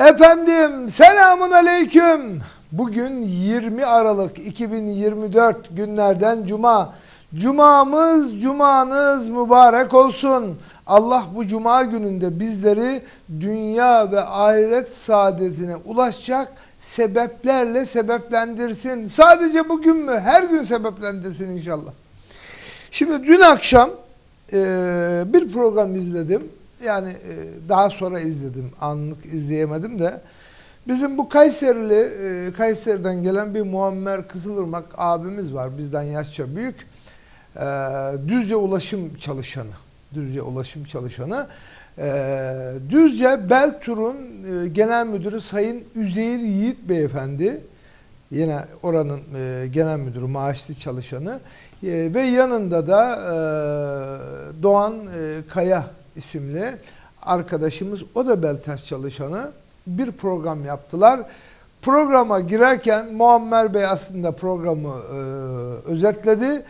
Efendim selamun aleyküm. Bugün 20 Aralık 2024 günlerden cuma. Cumamız cumanız mübarek olsun. Allah bu cuma gününde bizleri dünya ve ahiret saadetine ulaşacak sebeplerle sebeplendirsin. Sadece bugün mü? Her gün sebeplendirsin inşallah. Şimdi dün akşam e, bir program izledim. Yani e, daha sonra izledim. Anlık izleyemedim de. Bizim bu Kayserili, e, Kayseri'den gelen bir Muammer Kızılırmak abimiz var. Bizden yaşça büyük. E, Düzce ulaşım çalışanı. Düzce ulaşım çalışanı. Düzce Beltur'un e, genel müdürü Sayın Üzeyir Yiğit Beyefendi. Yine oranın genel müdürü, maaşlı çalışanı. Ve yanında da Doğan e, Kaya isimli arkadaşımız, o da Beltaş çalışanı bir program yaptılar. Programa girerken Muammer Bey aslında programı e, özetledi.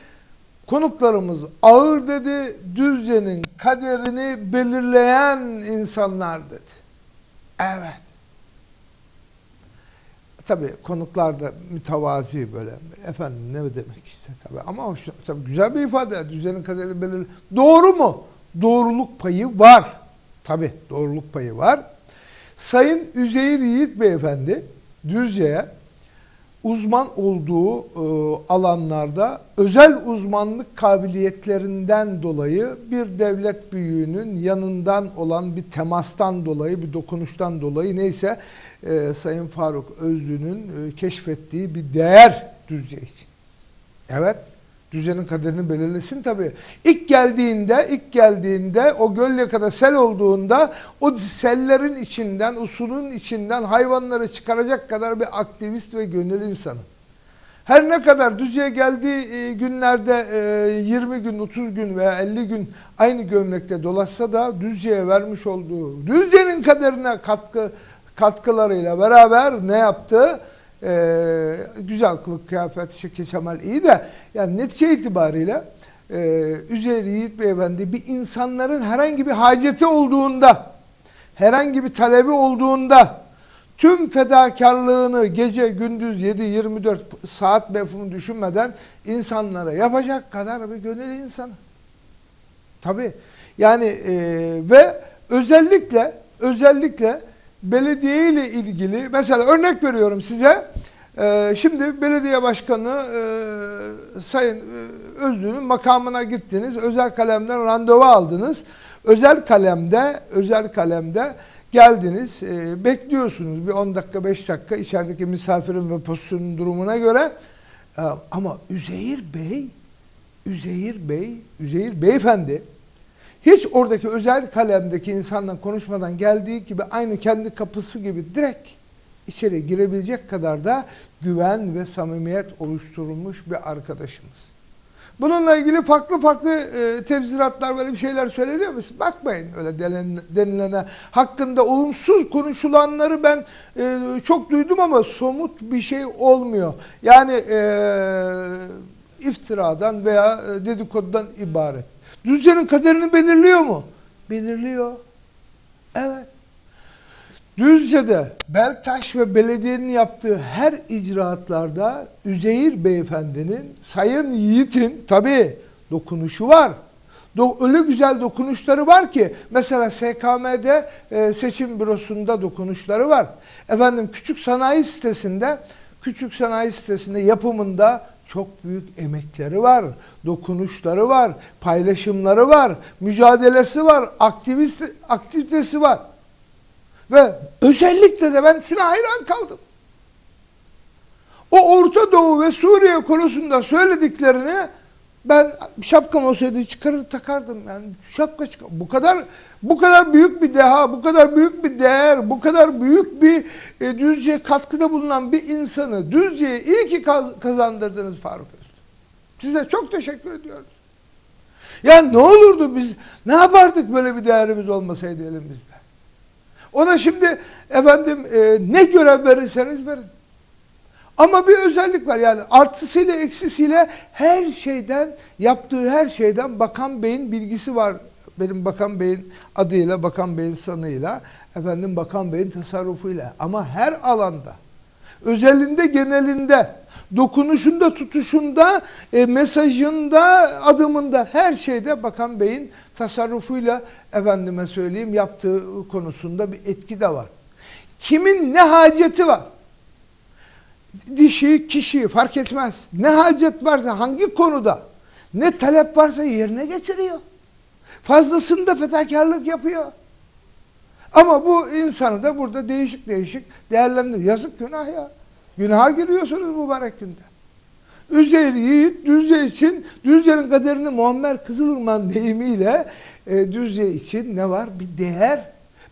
Konuklarımız ağır dedi, Düzce'nin kaderini belirleyen insanlar dedi. Evet. Tabii konuklar da mütevazi böyle. Efendim ne demek işte tabii. Ama hoş, tabii güzel bir ifade. Düzenin kaderini belirli. Doğru mu? Doğruluk payı var. Tabii doğruluk payı var. Sayın Üzeyir Yiğit Beyefendi Düzce'ye uzman olduğu e, alanlarda özel uzmanlık kabiliyetlerinden dolayı bir devlet büyüğünün yanından olan bir temastan dolayı, bir dokunuştan dolayı neyse e, Sayın Faruk Özlü'nün e, keşfettiği bir değer Düzce için. Evet, Düzce'nin kaderini belirlesin tabii. İlk geldiğinde, ilk geldiğinde o Gölyaka'da sel olduğunda o sellerin içinden, usulün içinden hayvanları çıkaracak kadar bir aktivist ve gönül insanı. Her ne kadar Düzce'ye geldiği e, günlerde e, 20 gün, 30 gün veya 50 gün aynı gömlekle dolaşsa da Düzce'ye vermiş olduğu, Düzce'nin kaderine katkı katkılarıyla beraber ne yaptı? Ee, güzel kılık kıyafet şekil şemal iyi de yani netice itibariyle e, Üzeyir Yiğit Beyefendi bir insanların herhangi bir haceti olduğunda herhangi bir talebi olduğunda tüm fedakarlığını gece gündüz 7-24 saat mefhumu düşünmeden insanlara yapacak kadar bir gönül insanı. Tabi yani e, ve özellikle özellikle belediye ile ilgili mesela örnek veriyorum size. Ee, şimdi belediye başkanı e, Sayın e, Özlü'nün makamına gittiniz. Özel kalemden randevu aldınız. Özel kalemde özel kalemde geldiniz. E, bekliyorsunuz bir 10 dakika 5 dakika içerideki misafirin ve pozisyonun durumuna göre. E, ama Üzeyir Bey Üzeyir Bey, Üzeyir Beyefendi hiç oradaki özel kalemdeki insanla konuşmadan geldiği gibi aynı kendi kapısı gibi direkt içeri girebilecek kadar da güven ve samimiyet oluşturulmuş bir arkadaşımız. Bununla ilgili farklı farklı e, tebziratlar böyle bir şeyler söyleniyor mu? Bakmayın öyle denilene. Hakkında olumsuz konuşulanları ben e, çok duydum ama somut bir şey olmuyor. Yani e, iftiradan veya e, dedikodudan ibaret. Düzce'nin kaderini belirliyor mu? Belirliyor. Evet. Düzce'de Beltaş ve belediyenin yaptığı her icraatlarda Üzeyir Beyefendi'nin, Sayın Yiğit'in tabii dokunuşu var. Do öyle güzel dokunuşları var ki mesela SKM'de e, seçim bürosunda dokunuşları var. Efendim küçük sanayi sitesinde küçük sanayi sitesinde yapımında çok büyük emekleri var, dokunuşları var, paylaşımları var, mücadelesi var, aktivist, aktivitesi var. Ve özellikle de ben şuna hayran kaldım. O Orta Doğu ve Suriye konusunda söylediklerini ben şapkam olsaydı çıkarır takardım yani şapka çıkar. Bu kadar bu kadar büyük bir deha, bu kadar büyük bir değer, bu kadar büyük bir e, Düzce'ye katkıda bulunan bir insanı Düzce'ye iyi ki kazandırdınız Faruk Öztürk. Size çok teşekkür ediyoruz. Yani ne olurdu biz, ne yapardık böyle bir değerimiz olmasaydı elimizde? Ona şimdi efendim e, ne görev verirseniz verin. Ama bir özellik var yani artısıyla eksisiyle her şeyden yaptığı her şeyden Bakan Bey'in bilgisi var. Benim Bakan Bey'in adıyla, Bakan Bey'in sanıyla. efendim Bakan Bey'in tasarrufuyla ama her alanda özelinde genelinde dokunuşunda tutuşunda e, mesajında adımında her şeyde Bakan Bey'in tasarrufuyla efendime söyleyeyim yaptığı konusunda bir etki de var. Kimin ne haceti var? Dişi, kişi fark etmez. Ne hacet varsa hangi konuda ne talep varsa yerine getiriyor. Fazlasını da fedakarlık yapıyor. Ama bu insanı da burada değişik değişik değerlendiriyor. Yazık günah ya. Günaha giriyorsunuz mübarek günde. Üzeyir Yiğit Düzce için Düzce'nin kaderini Muammer Kızılırman deyimiyle e, Düzce için ne var? Bir değer.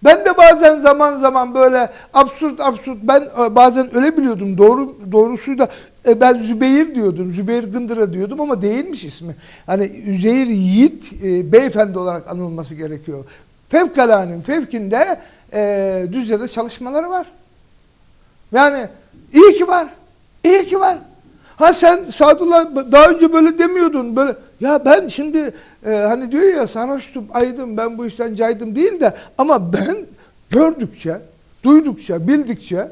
Ben de bazen zaman zaman böyle absürt absürt ben e, bazen öyle biliyordum. Doğru doğrusu da e, ben Zübeyir diyordum. Zübeyir Gındıra diyordum ama değilmiş ismi. Hani Üzeyir Yiğit e, beyefendi olarak anılması gerekiyor. Fevkalanenin fevkinde e, Düzce'de çalışmaları var. Yani iyi ki var. İyi ki var. Ha sen Sadullah daha önce böyle demiyordun. Böyle ya ben şimdi e, hani diyor ya sarhoştum, aydım, ben bu işten caydım değil de ama ben gördükçe, duydukça, bildikçe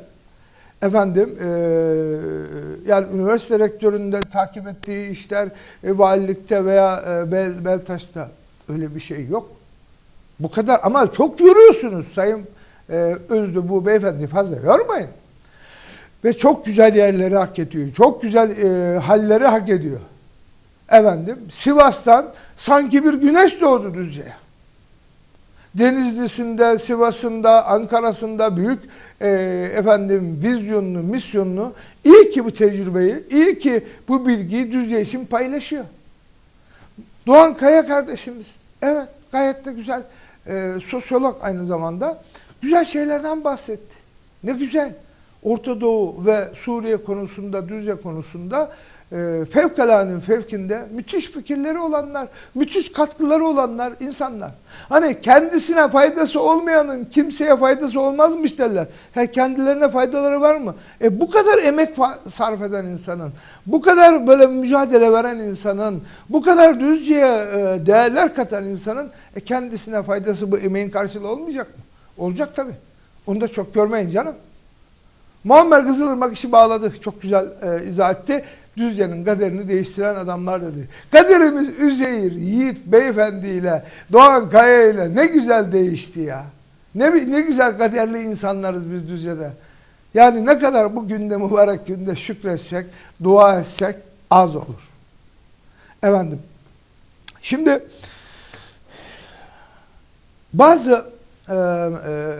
efendim e, yani üniversite rektöründe takip ettiği işler e, valilikte veya e, Bel, Beltaş'ta öyle bir şey yok. Bu kadar ama çok yoruyorsunuz Sayın e, Özlü bu beyefendi fazla yormayın. Ve çok güzel yerleri hak ediyor. Çok güzel e, halleri hak ediyor. Efendim Sivas'tan sanki bir güneş doğdu Düzce'ye. Denizli'sinde, Sivas'ında, Ankara'sında büyük e, efendim vizyonunu, misyonunu iyi ki bu tecrübeyi, iyi ki bu bilgiyi Düzce için paylaşıyor. Doğan Kaya kardeşimiz, evet gayet de güzel e, sosyolog aynı zamanda güzel şeylerden bahsetti. Ne güzel. Orta Doğu ve Suriye konusunda, Düzce konusunda e, fevkalanenin fevkinde müthiş fikirleri olanlar, müthiş katkıları olanlar insanlar. Hani kendisine faydası olmayanın kimseye faydası olmazmış derler. He, kendilerine faydaları var mı? E, bu kadar emek sarf eden insanın, bu kadar böyle mücadele veren insanın, bu kadar Düzce'ye e, değerler katan insanın e, kendisine faydası bu emeğin karşılığı olmayacak mı? Olacak tabii. Onu da çok görmeyin canım. Muammer Kızılırmak işi bağladı. Çok güzel e, izah etti. Düzce'nin kaderini değiştiren adamlar dedi. Kaderimiz Üzeyir, Yiğit Beyefendi ile Doğan Kaya ile ne güzel değişti ya. Ne, ne güzel kaderli insanlarız biz Düzce'de. Yani ne kadar bu günde mübarek günde şükretsek, dua etsek az olur. Efendim, şimdi bazı e, e,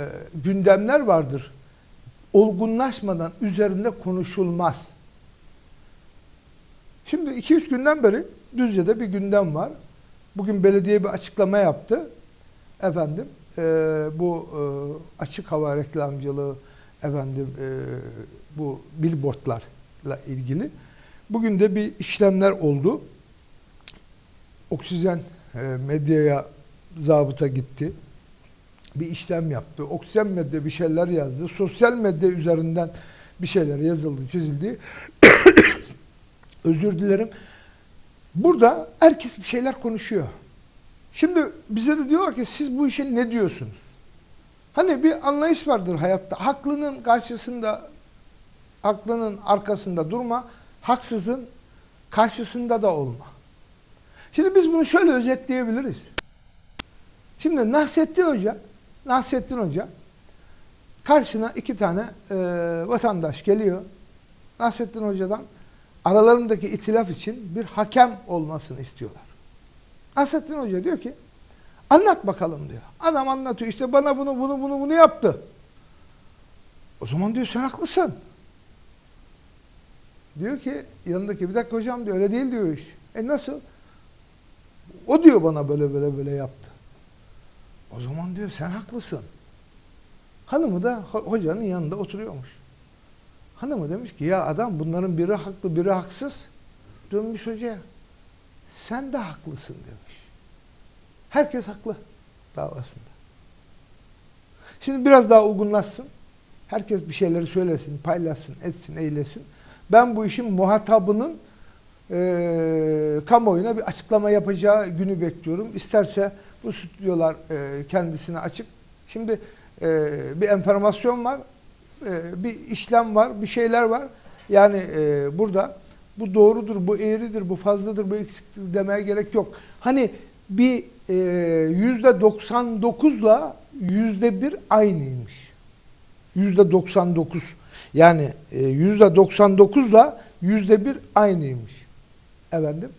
gündemler vardır olgunlaşmadan üzerinde konuşulmaz. Şimdi 2-3 günden beri Düzce'de bir gündem var. Bugün belediye bir açıklama yaptı. Efendim e, bu e, açık hava reklamcılığı efendim e, bu billboardlarla ilgili. Bugün de bir işlemler oldu. Oksijen e, medyaya zabıta gitti bir işlem yaptı. Oksijen medya bir şeyler yazdı. Sosyal medya üzerinden bir şeyler yazıldı, çizildi. Özür dilerim. Burada herkes bir şeyler konuşuyor. Şimdi bize de diyorlar ki siz bu işe ne diyorsunuz? Hani bir anlayış vardır hayatta. Haklının karşısında, haklının arkasında durma, haksızın karşısında da olma. Şimdi biz bunu şöyle özetleyebiliriz. Şimdi Nasrettin Hoca Nasrettin Hoca karşına iki tane e, vatandaş geliyor. Nasrettin Hoca'dan aralarındaki itilaf için bir hakem olmasını istiyorlar. Nasrettin Hoca diyor ki anlat bakalım diyor. Adam anlatıyor işte bana bunu bunu bunu bunu yaptı. O zaman diyor sen haklısın. Diyor ki yanındaki bir dakika hocam diyor öyle değil diyor iş. E nasıl? O diyor bana böyle böyle böyle yaptı. O zaman diyor sen haklısın. Hanımı da hocanın yanında oturuyormuş. Hanımı demiş ki ya adam bunların biri haklı biri haksız. Dönmüş hocaya. Sen de haklısın demiş. Herkes haklı davasında. Şimdi biraz daha olgunlaşsın. Herkes bir şeyleri söylesin, paylaşsın, etsin, eylesin. Ben bu işin muhatabının e, kamuoyuna bir açıklama yapacağı günü bekliyorum. İsterse bu stüdyolar e, kendisine açık. Şimdi e, bir enformasyon var, e, bir işlem var, bir şeyler var. Yani e, burada bu doğrudur, bu eğridir, bu fazladır, bu eksiktir demeye gerek yok. Hani bir e, yüzde 99'la yüzde bir aynıymış. Yüzde 99 yani e, yüzde 99'la yüzde bir aynıymış. Efendim.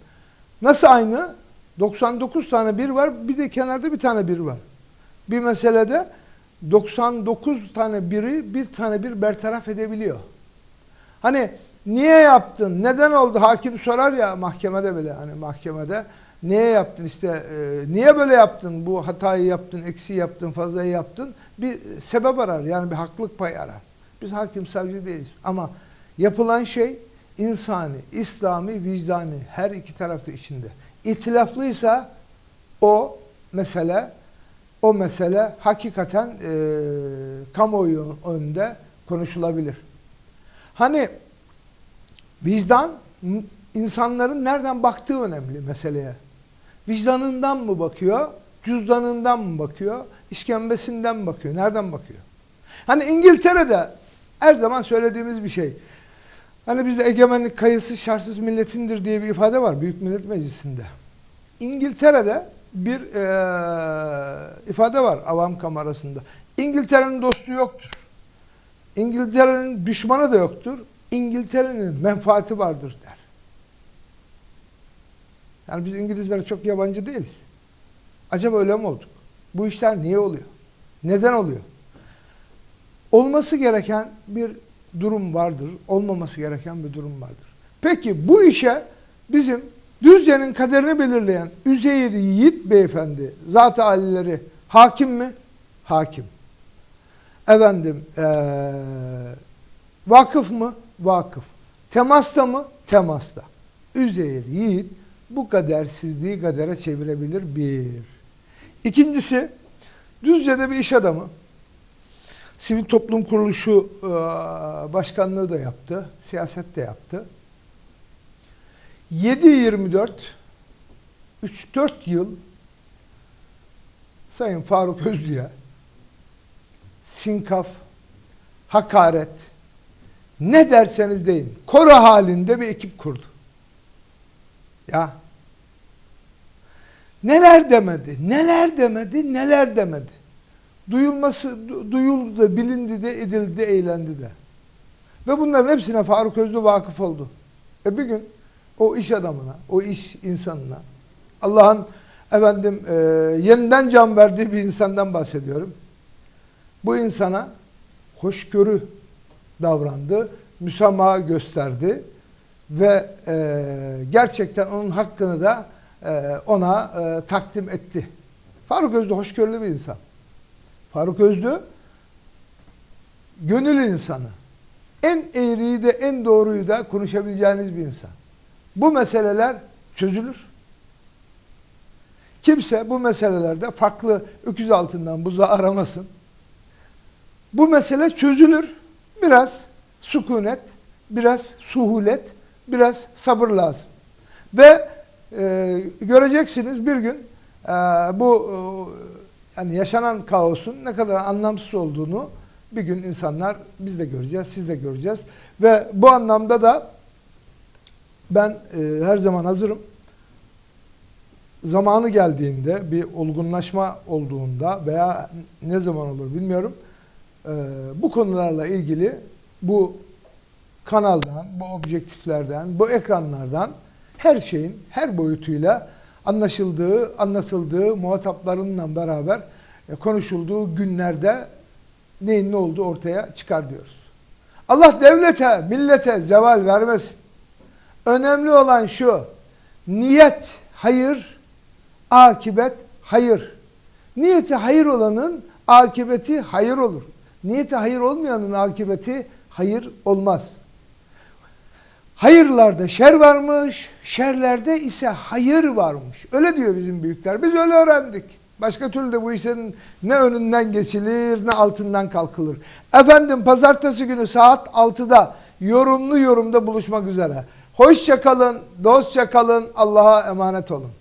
Nasıl aynı? 99 tane bir var, bir de kenarda bir tane bir var. Bir meselede 99 tane biri bir tane bir bertaraf edebiliyor. Hani niye yaptın, neden oldu hakim sorar ya mahkemede bile hani mahkemede niye yaptın işte e, niye böyle yaptın bu hatayı yaptın, eksi yaptın, fazlayı yaptın bir sebep arar yani bir haklılık payı arar. Biz hakim savcı değiliz ama yapılan şey insani, İslami, vicdani her iki tarafta içinde. İtilaflıysa o mesele o mesele hakikaten e, kamuoyu önünde konuşulabilir. Hani vicdan insanların nereden baktığı önemli meseleye. Vicdanından mı bakıyor, cüzdanından mı bakıyor, işkembesinden mi bakıyor, nereden bakıyor? Hani İngiltere'de her zaman söylediğimiz bir şey. Hani bizde egemenlik kayısı şartsız milletindir diye bir ifade var Büyük Millet Meclisi'nde. İngiltere'de bir e, ifade var avam kamerasında. İngiltere'nin dostu yoktur. İngiltere'nin düşmanı da yoktur. İngiltere'nin menfaati vardır der. Yani biz İngilizlere çok yabancı değiliz. Acaba öyle mi olduk? Bu işler niye oluyor? Neden oluyor? Olması gereken bir durum vardır. Olmaması gereken bir durum vardır. Peki bu işe bizim Düzce'nin kaderini belirleyen Üzeyir Yiğit Beyefendi, zat alileri hakim mi? Hakim. Efendim, ee, vakıf mı? Vakıf. Temasta mı? Temasta. Üzeyir Yiğit bu kadersizliği kadere çevirebilir bir. İkincisi, Düzce'de bir iş adamı. Sivil toplum kuruluşu e, başkanlığı da yaptı, siyaset de yaptı. 7-24 3-4 yıl Sayın Faruk Özlü'ye sinkaf, hakaret, ne derseniz deyin, koro halinde bir ekip kurdu. Ya neler demedi, neler demedi, neler demedi. Duyulması, duyuldu da, bilindi de, edildi de, eğlendi de. Ve bunların hepsine Faruk Özlü vakıf oldu. E bir gün o iş adamına, o iş insanına, Allah'ın efendim e, yeniden can verdiği bir insandan bahsediyorum. Bu insana hoşgörü davrandı, müsamaha gösterdi ve e, gerçekten onun hakkını da e, ona e, takdim etti. Faruk Özlü hoşgörülü bir insan. Faruk Özlü gönül insanı. En eğriyi de en doğruyu da konuşabileceğiniz bir insan. Bu meseleler çözülür. Kimse bu meselelerde farklı öküz altından buzağı aramasın. Bu mesele çözülür. Biraz sükunet, biraz suhulet, biraz sabır lazım. Ve e, göreceksiniz bir gün e, bu e, yani yaşanan kaosun ne kadar anlamsız olduğunu bir gün insanlar biz de göreceğiz, siz de göreceğiz. Ve bu anlamda da ben e, her zaman hazırım. Zamanı geldiğinde bir olgunlaşma olduğunda veya ne zaman olur bilmiyorum. E, bu konularla ilgili bu kanaldan, bu objektiflerden, bu ekranlardan her şeyin her boyutuyla anlaşıldığı, anlatıldığı, muhataplarınla beraber e, konuşulduğu günlerde neyin ne olduğu ortaya çıkar diyoruz. Allah devlete, millete zeval vermesin. Önemli olan şu, niyet hayır, akibet hayır. Niyeti hayır olanın akibeti hayır olur. Niyeti hayır olmayanın akibeti hayır olmaz. Hayırlarda şer varmış, şerlerde ise hayır varmış. Öyle diyor bizim büyükler. Biz öyle öğrendik. Başka türlü de bu işlerin ne önünden geçilir ne altından kalkılır. Efendim pazartesi günü saat 6'da yorumlu yorumda buluşmak üzere. Hoşça kalın, dostça kalın, Allah'a emanet olun.